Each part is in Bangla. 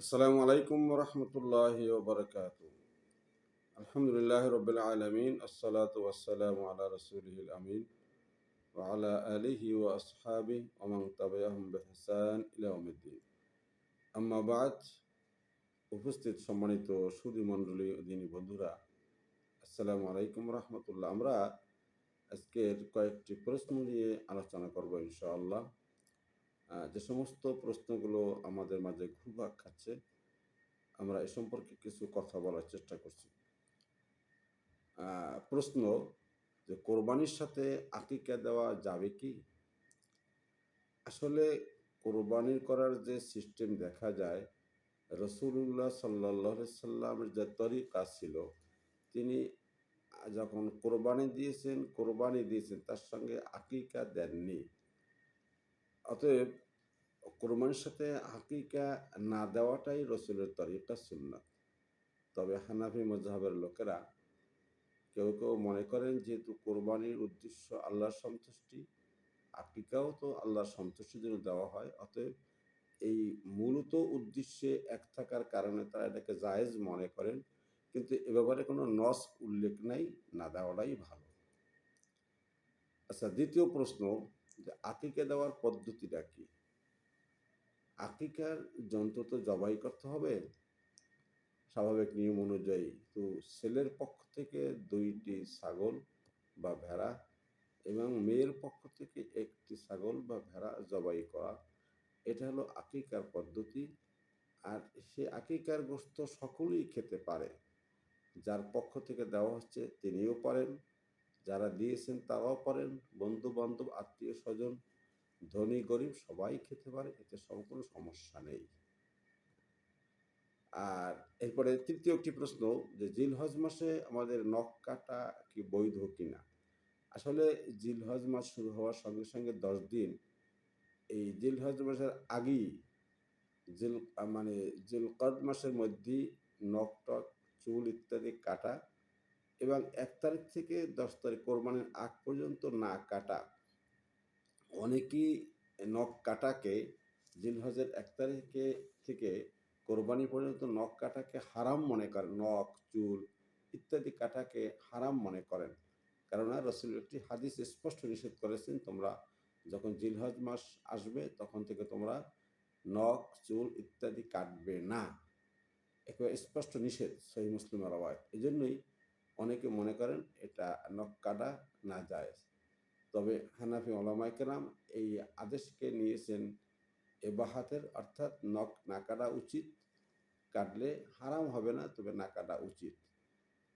আসসালামু আলাইকুম রহমতুল্লাহ ওবরকাত। আলহামদুলিল্লাহ রবিল আলমিন, আসসালাত ওয়াসালাম আলা রসুলহিল আমিন আলা আলিহি ও আসহাবি ওমাং তাবাহম বেহসান ইলাউমদ্দিন আম্মাবাদ উপস্থিত সম্মানিত সুদী মন্ডলী দিনী বন্ধুরা, আসসালামু আলাইকুম রহমতুল্লাহ আমরা আজকের কয়েকটি প্রশ্ন নিয়ে আলোচনা করব ইনশাআল্লাহ। যে সমস্ত প্রশ্নগুলো আমাদের মাঝে ঘুরপাক খাচ্ছে, আমরা এ সম্পর্কে কিছু কথা বলার চেষ্টা করছি। প্রশ্ন যে কোরবানির সাথে আকিকা দেওয়া যাবে কি? আসলে কোরবানি করার যে সিস্টেম দেখা যায় রসুল্লাহ সাল্লাহ সাল্লামের যে তরিকা ছিল, তিনি যখন কোরবানি দিয়েছেন কোরবানি দিয়েছেন, তার সঙ্গে আকিকা দেননি। অতএব কোরবানির সাথে আকিকা না দেওয়াটাই রসুলের তরিকা সুন্নাত। তবে হানাফি মজাহের লোকেরা কেউ কেউ মনে করেন যেহেতু কোরবানির উদ্দেশ্য আল্লাহর সন্তুষ্টি আকিকাও তো আল্লাহর সন্তুষ্টির জন্য দেওয়া হয়, অতএব এই মূলত উদ্দেশ্যে এক থাকার কারণে তারা এটাকে জায়েজ মনে করেন, কিন্তু এ ব্যাপারে কোনো নস উল্লেখ নাই, না দেওয়াটাই ভালো। আচ্ছা দ্বিতীয় প্রশ্ন যে আকিকা দেওয়ার পদ্ধতিটা কি? আকিকার যন্ত্র তো জবাই করতে হবে। স্বাভাবিক নিয়ম অনুযায়ী তো ছেলের পক্ষ থেকে দুইটি ছাগল বা ভেড়া এবং মেয়ের পক্ষ থেকে একটি ছাগল বা ভেড়া জবাই করা। এটা হলো আকিকার পদ্ধতি। আর সে আকিকার গোস্ত সকলেই খেতে পারে। যার পক্ষ থেকে দেওয়া হচ্ছে তিনিও পারেন। যারা দিয়েছেন তারাও পারেন। বন্ধু বান্ধব আত্মীয় স্বজন ধনী, গরিব সবাই খেতে পারে, এতে সব কোনো সমস্যা নেই। আর এরপরে তৃতীয় একটি প্রশ্ন যে জিলহজ মাসে আমাদের নখ কাটা কি বৈধ কিনা? আসলে জিলহজ মাস শুরু হওয়ার সঙ্গে সঙ্গে দশ দিন, এই জিলহজ মাসের আগেই জিল মানে জিলকদ মাসের মধ্যেই নখ, টক, চুল ইত্যাদি কাটা এবং এক তারিখ থেকে দশ তারিখ কোরবানির আগ পর্যন্ত না কাটা অনেকেই নখ কাটাকে জিলহজের এক তারিখে থেকে কোরবানি পর্যন্ত নখ কাটাকে হারাম মনে করেন, নখ, চুল ইত্যাদি কাটাকে হারাম মনে করেন। কেননা রসুল একটি হাদিস স্পষ্ট নিষেধ করেছেন, তোমরা যখন জিলহজ মাস আসবে তখন থেকে তোমরা নখ, চুল ইত্যাদি কাটবে না। একেবারে স্পষ্ট নিষেধ, সহি মুসলিম রবায়ত এই জন্যই অনেকে মনে করেন এটা নখ কাটা না যায় তবে হানাফি ওলামাইকেরাম এই আদেশকে নিয়েছেন এবাহাতের অর্থাৎ নখ না কাটা উচিত, কাটলে হারাম হবে না, তবে না কাটা উচিত।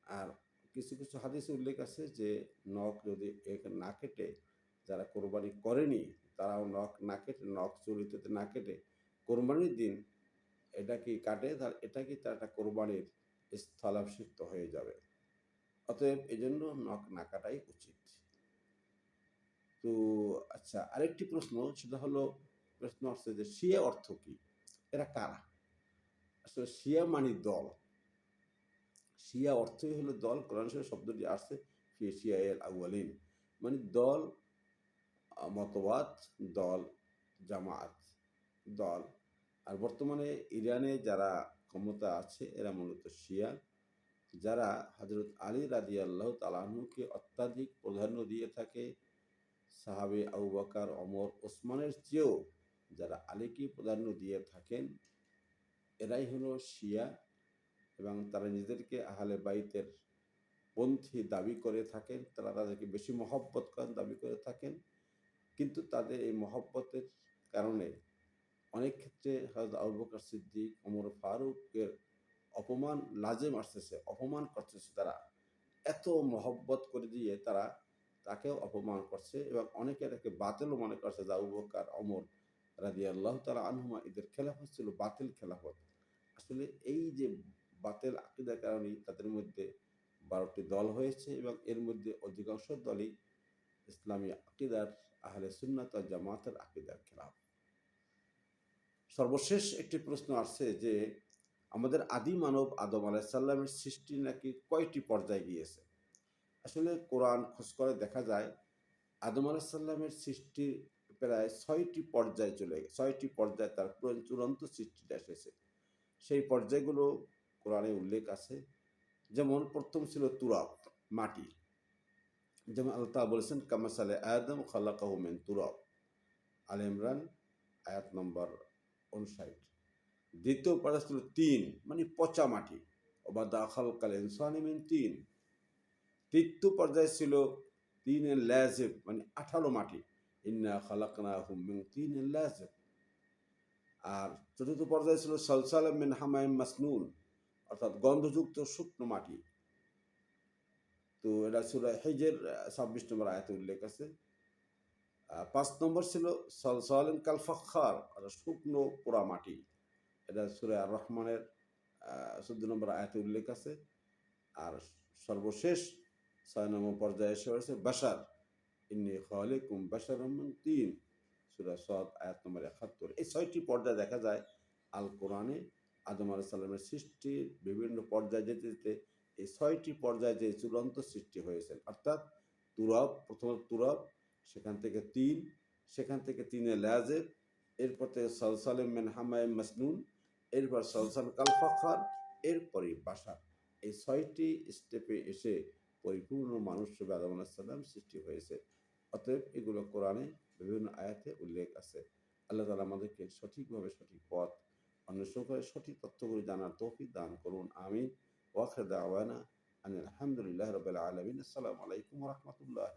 আর কিছু কিছু হাদিসে উল্লেখ আছে যে, নখ যদি এক না কেটে যারা কোরবানি করেনি, তারাও নখ না কেটে, নখ চুরিতে না কেটে কোরবানির দিন এটা কি কাটে? তার এটা কি তার একটা কোরবানির স্থলাভিষিক্ত হয়ে যাবে। অতএব এই জন্য নখ না কাটাই উচিত। তো আচ্ছা আরেকটি প্রশ্ন সেটা হলো প্রশ্ন আসছে যে শিয়া অর্থ কি? এরা কারা? আসলে শিয়া মানে দল। শিয়া অর্থই হলো দল, কোরআন শব্দটি আসছে শিয়া এল আউয়ালিন। মানে দল, মতবাদ, দল, জামাত, দল। আর বর্তমানে ইরানে যারা ক্ষমতা আছে, এরা মূলত শিয়া। যারা হজরত আলী রাজি আল্লাহ তালাহুকে অত্যাধিক প্রাধান্য দিয়ে থাকে সাহাবে আবু বকার অমর ওসমানের চেয়েও যারা আলীকে প্রাধান্য দিয়ে থাকেন, এরাই হলো শিয়া এবং তারা নিজেদেরকে আহলে বাইতের পন্থী দাবি করে থাকেন, তারা তাদেরকে বেশি মহব্বত করেন দাবি করে থাকেন। কিন্তু তাদের এই মহব্বতের কারণে অনেক ক্ষেত্রে হয়তো আবু বকর সিদ্দিক, ওমর ফারুকের অপমান লাজেম আসতেছে, অপমান করতেছে তারা। এত মহব্বত করে দিয়ে তারা তাকেও অপমান করছে এবং অনেকে এটাকে বাতিলও মনে করছে যে আবু বকর অমর রাজি আল্লাহ তালা আনহুমা এদের খেলাফত ছিল বাতিল খেলাফত। আসলে এই যে বাতিল আকিদার কারণেই তাদের মধ্যে বারোটি দল হয়েছে এবং এর মধ্যে অধিকাংশ দলই ইসলামী আকিদার, আহলে সুন্নাত জামাতের আকিদার খেলাফ সর্বশেষ একটি প্রশ্ন আসছে যে, আমাদের আদি মানব আদম আলাইসাল্লামের সৃষ্টি নাকি কয়টি পর্যায়ে গিয়েছে? আসলে কোরআন খোঁজ করে দেখা যায়, আদম আলাইসাল্লামের সৃষ্টি প্রায় ছয়টি পর্যায়ে চলে গেছে ছয়টি পর্যায়ে তার চূড়ান্ত সৃষ্টিটা এসেছে। সেই পর্যায়গুলো কোরআনে উল্লেখ আছে। যেমন প্রথম ছিল তুরাব মাটি। যেমন আল্লাহ বলেছেন, কামাসালে আদম খালাকাহু মিন তুরাব আল ইমরান, আয়াত নম্বর উনষাট দ্বিতীয় পর্যায় ছিল তিন মানে পচা মাটি। ওবা দাখাল কাল ইনসানি মিন তিন। তৃতীয় পর্যায়ে ছিল তিনের ল্যাজেব মানে আঠালো মাটি। ইন্না খালাকনা হুম তিনের ল্যাজেব আর চতুর্থ পর্যায়ে ছিল সলসাল মিন হামাইম মাসনুন, অর্থাৎ গন্ধযুক্ত শুকনো মাটি। তো এটা ছিল হেজের ছাব্বিশ নম্বর আয়াতে উল্লেখ আছে। পাঁচ নম্বর ছিল সলসালিন কাল ফখার অর্থাৎ শুকনো পোড়া মাটি। এটা সুরে আর রহমানের চোদ্দ নম্বর আয়াতে উল্লেখ আছে। আর সর্বশেষ ছয় নম্বর পর্যায়ে এসে হয়েছে বাসার ইন্নি খালিকুম বাসার তিন। সুরা সদ, আয়াত নম্বর একাত্তর। এই ছয়টি পর্যায়ে দেখা যায়, আল কোরআনে আদম আলাহ সাল্লামের সৃষ্টির বিভিন্ন পর্যায়ে যেতে যেতে এই ছয়টি পর্যায়ে যে চূড়ান্ত সৃষ্টি হয়েছে অর্থাৎ তুরব, প্রথমত তুরব, সেখান থেকে তিন, সেখান থেকে তিনে ল্যাজেব এরপর থেকে সলসালেম মেন হামায় মাসনুন, এরপর সলসাল কালফাখার এরপরে বাসা এই ছয়টি স্টেপে এসে পরিপূর্ণ মানুষ আদম আলাহিসাল্লাম সৃষ্টি হয়েছে। অতএব এগুলো কোরআনে বিভিন্ন আয়াতে উল্লেখ আছে। আল্লাহ তালা আমাদেরকে সঠিকভাবে সঠিক পথ অন্বেষণ করে সঠিক তথ্যগুলি জানার তৌফিক দান করুন। আমি ওয়াখের দাওয়ানা আনিল আলহামদুলিল্লাহ রবিআ আলমিন। আসসালামু আলাইকুম রহমতুল্লাহ